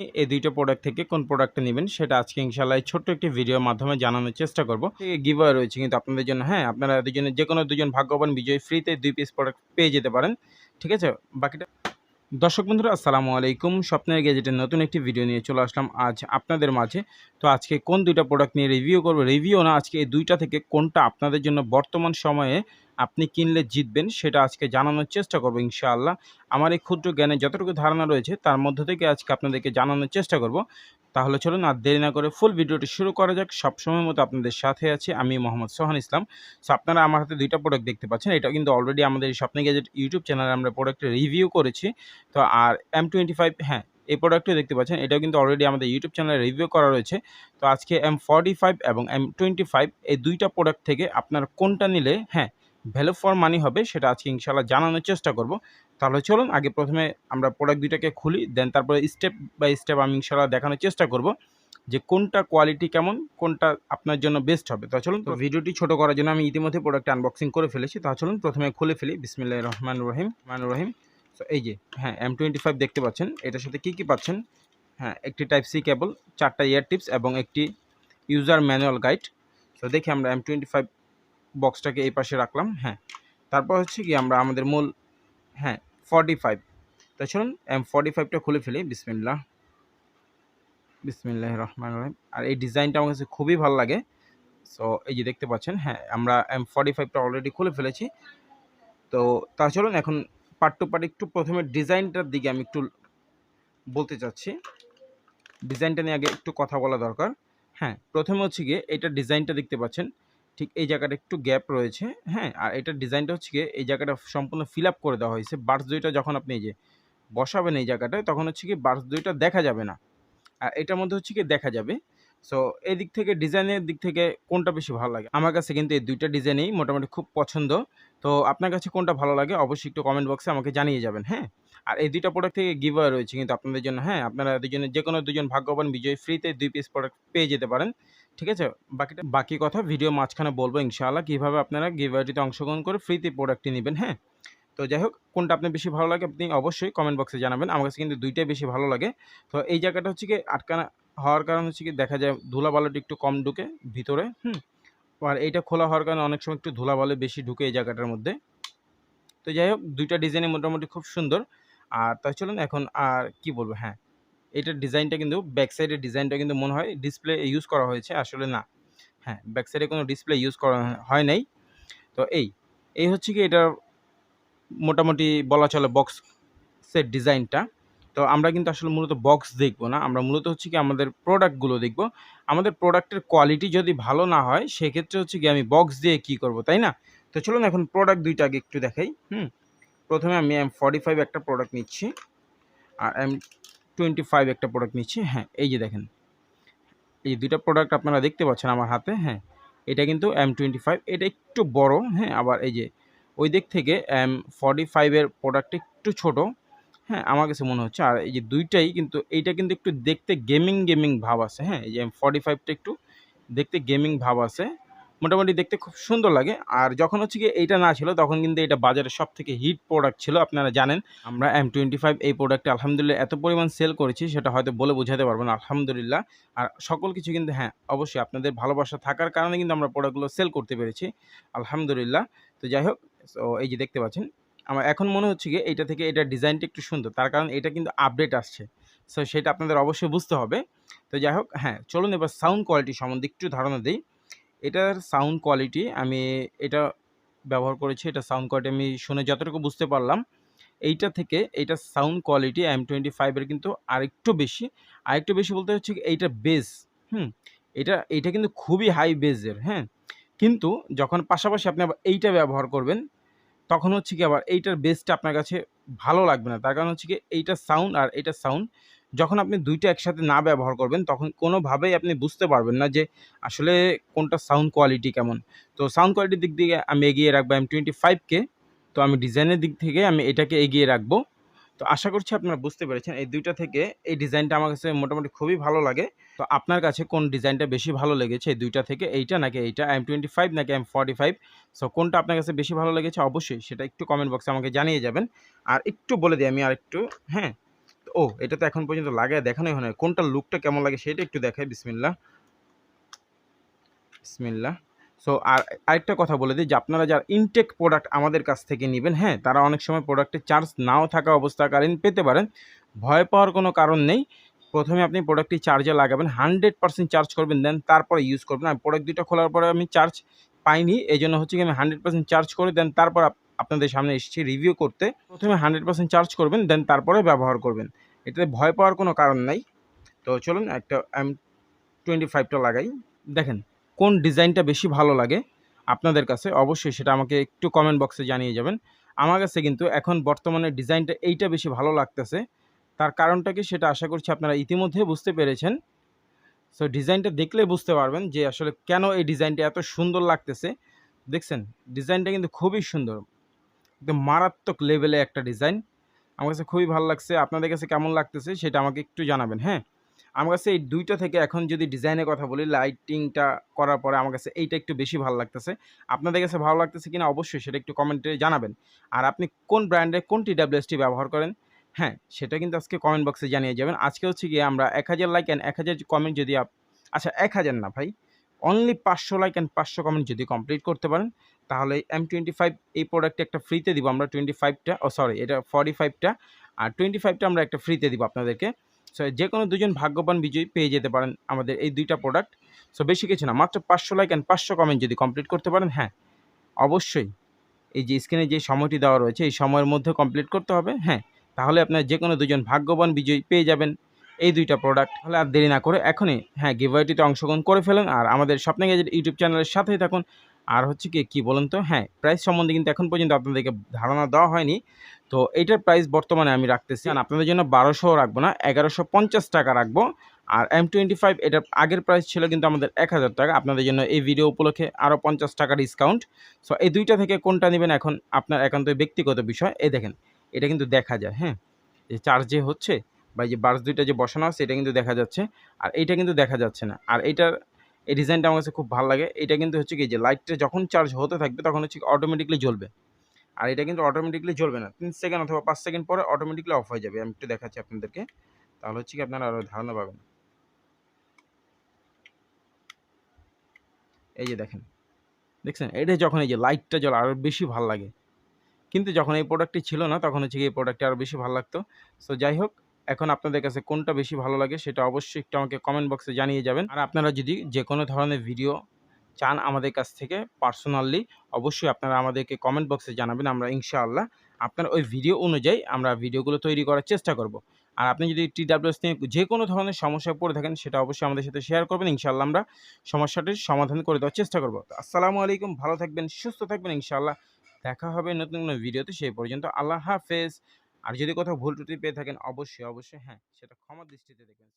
এই দুইটা প্রোডাক্ট থেকে কোন প্রোডাক্টটা নেবেন, সেটা আজকে ইনশাল্লাহ ছোট্ট একটি ভিডিওর মাধ্যমে জানানোর চেষ্টা করব। গিভ রয়েছে কিন্তু আপনাদের জন্য হ্যাঁ আপনারা দুজনে যে কোনো দুজন ভাগ্যবান বিজয়ী ফ্রিতে দুই পিস প্রোডাক্ট পেয়ে যেতে পারেন, ঠিক আছে? বাকিটা দর্শক বন্ধুরা, আসসালামু আলাইকুম। স্বপ্নের গেজেটের নতুন একটি ভিডিও নিয়ে চলে আসলাম আজ আপনাদের মাঝে। তো আজকে কোন দুইটা প্রোডাক্ট নিয়ে রিভিউ করব? রিভিউ না, আজকে এই দুইটা থেকে কোনটা আপনাদের জন্য বর্তমান সময়ে আপনি কিনলে জিতবেন, সেটা আজকে জানানোর চেষ্টা করব ইনশাআল্লাহ। আমার এই ক্ষুদ্র জ্ঞানে যতটুকু ধারণা রয়েছে, তার মধ্য থেকে আজকে আপনাদেরকে জানানোর চেষ্টা করব। তাহলে চলুন আর দেরি না করে ফুল ভিডিওটি শুরু করা যাক। সবসময় মতো আপনাদের সাথে আছে আমি মোহাম্মদ সোহান ইসলাম। সো আপনারা আমার হাতে দুইটা প্রোডাক্ট দেখতে পাচ্ছেন এটা কিন্তু অলরেডি আমাদের স্বপ্নে গেজেট ইউটিউব চ্যানেলে আমরা প্রোডাক্টের রিভিউ করেছি। তো, আর এম টোয়েন্টি ফাইভ হ্যাঁ এই প্রোডাক্টটিও দেখতে পাচ্ছেন, এটাও কিন্তু অলরেডি আমাদের ইউটিউব চ্যানেলে রিভিউ করা রয়েছে। তো, আজকে এম ফর্টি ফাইভ এবং এম টোয়েন্টি ফাইভ এই দুইটা প্রোডাক্ট থেকে আপনার কোনটা নিলে হ্যাঁ ভ্যালু ফর মানি হবে সেটা আজকে ইনশাল্লাহ জানানোর চেষ্টা করব। তাহলে চলুন আগে প্রথমে আমরা প্রোডাক্ট দুইটাকে খুলি দেন তারপরে স্টেপ বাই স্টেপ আমি ইনশাল্লাহ দেখানোর চেষ্টা করব যে কোনটা কোয়ালিটি কেমন কোনটা আপনার জন্য বেস্ট হবে। তা চলুন তো ভিডিওটি ছোট করার জন্য আমি ইতিমধ্যে প্রোডাক্ট আনবক্সিং করে ফেলেছি। তা চলুন প্রথমে খুলে ফেলি। বিসমিল্লাহ রহমান রহিম রহমান রহিম। তো এই যে হ্যাঁ এম টোয়েন্টি ফাইভ দেখতে পাচ্ছেন। এটার সাথে কী কী পাচ্ছেন? হ্যাঁ একটি টাইপ সি কেবল চারটা ইয়ার টিপস এবং একটি ইউজার ম্যানুয়াল গাইড তো দেখি আমরা এম টোয়েন্টি ফাইভ বক্সটাকে এই পাশে রাখলাম হ্যাঁ। তারপর হচ্ছে কি আমরা আমাদের মূল হ্যাঁ ফর্টি ফাইভ তা চলুন এম ফর্টি ফাইভটা খুলে ফেলি বিসমিল্লা বিসমিল্লাহ রহমান রহিম। আর এই ডিজাইনটা আমার কাছে খুবই ভালো লাগে। সো এই যে দেখতে পাচ্ছেন হ্যাঁ আমরা এম ফর্টি ফাইভটা অলরেডি খুলে ফেলেছি। তো, তা চলুন, এখন পার্ট টু পার্ট একটু প্রথমে ডিজাইনটার দিকে আমি একটু বলতে চাচ্ছি। ডিজাইনটা নিয়ে আগে একটু কথা বলা দরকার। হ্যাঁ প্রথমে হচ্ছে গিয়ে এইটা ডিজাইনটা দেখতে পাচ্ছেন। ঠিক এই জায়গাটা একটু গ্যাপ রয়েছে হ্যাঁ? আর এটার ডিজাইনটা হচ্ছে এই জায়গাটা সম্পূর্ণ ফিল আপ করে দেওয়া হয়েছে। বার্স দুইটা যখন আপনি এই যে বসাবেন এই জায়গাটায়, তখন হচ্ছে কি বার্স দুইটা দেখা যাবে না। আর এটার মধ্যে হচ্ছে কি দেখা যাবে। সো এই দিক থেকে ডিজাইনের দিক থেকে কোনটা বেশি ভালো লাগে? আমার কাছে কিন্তু এই দুইটা ডিজাইনেই মোটামুটি খুব পছন্দ। তো আপনার কাছে কোনটা ভালো লাগে অবশ্যই একটু কমেন্ট বক্সে আমাকে জানিয়ে যাবেন হ্যাঁ? আর এই দুইটা প্রোডাক্ট থেকে গিভ রয়েছে কিন্তু আপনাদের জন্য হ্যাঁ? আপনারা দুজনে যে কোনো দুজন ভাগ্যবান বিজয়ী ফ্রিতে দুই পিস প্রোডাক্ট পেয়ে যেতে পারেন। ঠিক আছে? বাকিটা বাকি কথা ভিডিও মাঝখানে বলব ইনশাআল্লাহ কীভাবে আপনারা গিভওয়েটিতে অংশগ্রহণ করে ফ্রিতে প্রোডাক্টটি নেবেন হ্যাঁ? তো যাই হোক, কোনটা আপনার বেশি ভালো লাগে আপনি অবশ্যই কমেন্ট বক্সে জানাবেন। আমার কাছে কিন্তু দুইটাই বেশি ভালো লাগে। তো এই জায়গাটা হচ্ছে কি আটকানা, হওয়ার কারণ হচ্ছে কি দেখা যায় ধুলাবালুটি একটু কম ঢুকে ভিতরে, হুম? আর এইটা খোলা হওয়ার কারণে অনেক সময় একটু ধুলাবালু বেশি ঢুকে এই জায়গাটার মধ্যে। তো যাই হোক, দুইটা ডিজাইনই মোটামুটি খুব সুন্দর। আর তাই চলুন এখন আর কি বলব হ্যাঁ? এটার ডিজাইনটা কিন্তু ব্যাক সাইডের ডিজাইনটা কিন্তু মনে হয় ডিসপ্লে ইউজ করা হয়েছে, আসলে না। হ্যাঁ ব্যাক সাইডে কোনো ডিসপ্লে ইউজ করা হয় নাই। তো এই এই হচ্ছে কি এটা মোটামুটি বলা চলে বক্সের ডিজাইনটা। তো আমরা কিন্তু আসলে মূলত বক্স দেখব না, আমরা মূলত হচ্ছে কি আমাদের প্রোডাক্টগুলো দেখব। আমাদের প্রোডাক্টের কোয়ালিটি যদি ভালো না হয়, সেক্ষেত্রে হচ্ছে কি আমি বক্স দিয়ে কি করব, তাই না? তো চলুন এখন প্রোডাক্ট দুইটা আগে একটু দেখাই, হুম? প্রথমে আমি এম ফর্টি ফাইভ একটা প্রোডাক্ট নিচ্ছি। আর এম টোয়েন্টি ফাইভ একটা প্রোডাক্ট নিচ্ছি হ্যাঁ এই যে দেখেন। এই যে দুইটা প্রোডাক্ট আপনারা দেখতে পাচ্ছেন আমার হাতে হ্যাঁ এটা কিন্তু এম টোয়েন্টি ফাইভ এটা একটু বড় হ্যাঁ আবার এই যে, ওই দিক থেকে এম ফর্টি ফাইভের প্রোডাক্ট একটু ছোট হ্যাঁ আমার কাছে মনে হচ্ছে। আর এই যে দুইটাই কিন্তু, এইটা কিন্তু একটু দেখতে গেমিং গেমিং ভাব আছে হ্যাঁ এই যে এম ফর্টি ফাইভটা একটু দেখতে গেমিং ভাব আছে। মোটামুটি দেখতে খুব সুন্দর লাগে। আর যখন হচ্ছে কি এইটা না ছিল, তখন কিন্তু এটা বাজারে সব থেকে হিট প্রোডাক্ট ছিল, আপনারা জানেন। আমরা এম টোয়েন্টি ফাইভ এই প্রোডাক্টটা আলহামদুলিল্লাহ এত পরিমাণ সেল করেছি, সেটা হয়তো বলে বোঝাতে পারব না, আলহামদুলিল্লাহ। আর সকল কিছু কিন্তু হ্যাঁ অবশ্যই আপনাদের ভালোবাসা থাকার কারণে কিন্তু আমরা প্রোডাক্টগুলো সেল করতে পেরেছি, আলহামদুলিল্লাহ। তো যাই হোক, তো এই যে দেখতে পাচ্ছেন, আমার এখন মনে হচ্ছে কি এইটা থেকে এটা ডিজাইনটা একটু সুন্দর, তার কারণ এটা কিন্তু আপডেট আসছে। সো সেটা আপনাদের অবশ্যই বুঝতে হবে। তো যাই হোক হ্যাঁ চলুন এবার সাউন্ড কোয়ালিটি সম্বন্ধে একটু ধারণা দিই। এটার সাউন্ড কোয়ালিটি আমি এটা ব্যবহার করেছি, এটা সাউন্ড কোয়ালিটি আমি শুনে যতটুকু বুঝতে পারলাম, এইটা থেকে এইটা সাউন্ড কোয়ালিটি এম টোয়েন্টি ফাইভের কিন্তু আরেকটু বেশি। আরেকটু বেশি বলতে হচ্ছে এইটা বেস হুম, এটা, এইটা কিন্তু খুবই হাই বেজের হ্যাঁ। কিন্তু যখন পাশাপাশি আপনি আবার এইটা ব্যবহার করবেন, তখন হচ্ছে কি আবার এইটার বেসটা আপনার কাছে ভালো লাগবে না। তার কারণ হচ্ছে কি, এইটা সাউন্ড আর এইটার সাউন্ড যখন আপনি দুইটা একসাথে না ব্যবহার করবেন, তখন কোনোভাবেই আপনি বুঝতে পারবেন না যে আসলে কোনটা সাউন্ড কোয়ালিটি কেমন। তো সাউন্ড কোয়ালিটির দিক দিয়ে আমি এগিয়ে রাখব এম টোয়েন্টি ফাইভকে তো আমি ডিজাইনের দিক থেকে আমি এটাকে এগিয়ে রাখব। তো আশা করছি আপনারা বুঝতে পেরেছেন, এই দুইটা থেকে এই ডিজাইনটা আমার কাছে মোটামুটি খুবই ভালো লাগে। তো আপনার কাছে কোন ডিজাইনটা বেশি ভালো লেগেছে, এই দুইটা থেকে এইটা নাকি এইটা এম টোয়েন্টি ফাইভ নাকি এম ফর্টি ফাইভ সো কোনটা আপনার কাছে বেশি ভালো লেগেছে? অবশ্যই সেটা একটু কমেন্ট বক্সে আমাকে জানিয়ে যাবেন। আর একটু বলে দিই আমি আর একটু হ্যাঁ? ও এটা তো এখন পর্যন্ত লাগায় দেখানোই হয় কোনটা লুকটা কেমন লাগে সেটা একটু দেখাই বিসমিল্লা বিসমিল্লা সো আর আরেকটা কথা বলে দিই যে আপনারা যারা ইনটেক প্রোডাক্ট আমাদের কাছ থেকে নেবেন হ্যাঁ তারা অনেক সময় প্রোডাক্টের চার্জ নাও থাকা অবস্থাকালীন পেতে পারেন। ভয় পাওয়ার কোনো কারণ নেই। প্রথমে আপনি প্রোডাক্টটি চার্জে লাগাবেন হান্ড্রেড পার্সেন্ট চার্জ করবেন দেন তারপরে ইউজ করবেন। আর প্রোডাক্ট দুটো খোলার পরে আমি চার্জ পাইনি এই জন্য হচ্ছে কি আমি হান্ড্রেড পার্সেন্ট চার্জ করে দেন তারপর আপনাদের সামনে এসেছি রিভিউ করতে। প্রথমে হান্ড্রেড পার্সেন্ট চার্জ করবেন দেন তারপরে ব্যবহার করবেন। এটাতে ভয় পাওয়ার কোনো কারণ নাই। তো চলুন একটা এম টোয়েন্টি ফাইভটা লাগাই। দেখেন, কোন ডিজাইনটা বেশি ভালো লাগে আপনাদের কাছে? অবশ্যই সেটা আমাকে একটু কমেন্ট বক্সে জানিয়ে যাবেন। আমার কাছে কিন্তু এখন বর্তমানে ডিজাইনটা এইটা বেশি ভালো লাগতেছে। তার কারণটা কি সেটা আশা করছি আপনারা ইতিমধ্যে বুঝতে পেরেছেন। সো ডিজাইনটা দেখলে বুঝতে পারবেন যে আসলে কেন এই ডিজাইনটা এত সুন্দর লাগতেছে। দেখছেন, ডিজাইনটা কিন্তু খুবই সুন্দর। একদম মারাত্মক লেভেলে একটা ডিজাইন। আমার কাছে খুবই ভালো লাগছে। আপনাদের কাছে কেমন লাগতেছে সেটা আমাকে একটু জানাবেন হ্যাঁ? আমার কাছে এই দুইটা থেকে এখন যদি ডিজাইনের কথা বলি লাইটিংটা করার পরে আমার কাছে এইটা একটু বেশি ভালো লাগতেছে। আপনাদের কাছে ভালো লাগতেছে কিনা অবশ্যই সেটা একটু কমেন্টে জানাবেন। আর আপনি কোন ব্র্যান্ডের কোন টিডাব্লিউএসটি ব্যবহার করেন হ্যাঁ সেটা কিন্তু আজকে কমেন্ট বক্সে জানিয়ে যাবেন। আজকে হচ্ছে গিয়ে আমরা এক হাজার লাইক অ্যান্ড এক হাজার কমেন্ট যদি আচ্ছা এক হাজার না ভাই অনলি পাঁচশো লাইক অ্যান্ড পাঁচশো কমেন্ট যদি কমপ্লিট করতে পারেন, তাহলে এম টোয়েন্টি ফাইভ এই প্রোডাক্টে একটা ফ্রিতে দিব আমরা টোয়েন্টি ফাইভটা ও সরি এটা ফর্টি ফাইভটা আর টোয়েন্টি ফাইভটা আমরা একটা ফ্রিতে দিব আপনাদেরকে। সো যে কোনো দুজন ভাগ্যবান বিজয়ী পেয়ে যেতে পারেন আমাদের এই দুইটা প্রোডাক্ট সো বেশি কিছু না, মাত্র পাঁচশো লাইক অ্যান্ড পাঁচশো কমেন্ট যদি কমপ্লিট করতে পারেন হ্যাঁ অবশ্যই এই যে স্ক্রিনে যে সময়টি দেওয়া রয়েছে, এই সময়ের মধ্যে কমপ্লিট করতে হবে হ্যাঁ তাহলে আপনার যে কোনো দুজন ভাগ্যবান বিজয়ী পেয়ে যাবেন। এই দুইটা প্রোডাক্ট তাহলে আর দেরি না করে এখনই হ্যাঁ গিভওয়েটিতে অংশগ্রহণ করে ফেলেন। আর আমাদের স্বপ্নে গেজেট ইউটিউব চ্যানেলের সাথেই থাকুন। আর হচ্ছে কি, কী বলুন তো? হ্যাঁ প্রাইস সম্বন্ধে কিন্তু এখন পর্যন্ত আপনাদেরকে ধারণা দেওয়া হয়নি। তো এইটার প্রাইস বর্তমানে আমি রাখতেছি। আর আপনাদের জন্য বারোশো রাখব না, এগারোশো পঞ্চাশ টাকা রাখব। আর এম টোয়েন্টি ফাইভ এটার আগের প্রাইস ছিল কিন্তু আমাদের এক হাজার টাকা। আপনাদের জন্য এই ভিডিও উপলক্ষে আরও পঞ্চাশ টাকা ডিসকাউন্ট সো এই দুইটা থেকে কোনটা নেবেন এখন? আপনার একান্ত ব্যক্তিগত বিষয়। এই দেখেন, এটা কিন্তু দেখা যায় হ্যাঁ। যে চার্জ হচ্ছে বা যে বার্স দুইটা যে বসানো আছে, এটা কিন্তু দেখা যাচ্ছে। আর এইটা কিন্তু দেখা যাচ্ছে না। আর এইটার এই ডিজাইনটা আমার কাছে খুব ভালো লাগে। এটা কিন্তু হচ্ছে কি যে লাইটটা যখন চার্জ হতে থাকবে, তখন হচ্ছে অটোমেটিকলি জ্বলবে। আর এটা কিন্তু অটোমেটিকলি জ্বলবে না। তিন সেকেন্ড অথবা পাঁচ সেকেন্ড পরে অটোমেটিকলি অফ হয়ে যাবে। আমি একটু দেখাচ্ছি আপনাদেরকে। তাহলে হচ্ছে কি আপনারা আরও ধারণা পাবেন। এই যে দেখেন। দেখছেন? এটা যখন এই যে লাইটটা জ্বলে আরও বেশি ভালো লাগে। কিন্তু যখন এই প্রোডাক্টটি ছিল না, তখন হচ্ছে কি এই প্রোডাক্টটি আরও বেশি ভালো লাগতো। সো যাই হোক এখন আপনাদের কাছে কোনটা বেশি ভালো লাগে সেটা অবশ্যই একটু আমাকে কমেন্ট বক্সে জানিয়ে যাবেন। আর আপনারা যদি যে কোনো ধরনের ভিডিও চান আমাদের কাছ থেকে পার্সোনালি অবশ্যই আপনারা আমাদেরকে কমেন্ট বক্সে জানাবেন, আমরা ইনশাআল্লাহ আপনার ওই ভিডিও অনুযায়ী আমরা ভিডিওগুলো তৈরি করার চেষ্টা করব। আর আপনি যদি টিডাব্লিউএস নিয়ে যে কোনো ধরনের সমস্যায় পড়ে থাকেন, সেটা অবশ্যই আমাদের সাথে শেয়ার করবেন, ইনশাআল্লাহ আমরা সমস্যাটির সমাধান করে দেওয়ার চেষ্টা করব। আসসালামু আলাইকুম, ভালো থাকবেন, সুস্থ থাকবেন, ইনশাআল্লাহ। দেখা হবে নতুন কোনো ভিডিওতে সেই পর্যন্ত আল্লাহ হাফেজ। আর যদি কোথাও ভুল ত্রুটি পেয়ে থাকেন অবশ্যই অবশ্যই হ্যাঁ সেটা ক্ষমা দৃষ্টিতে দেখবেন।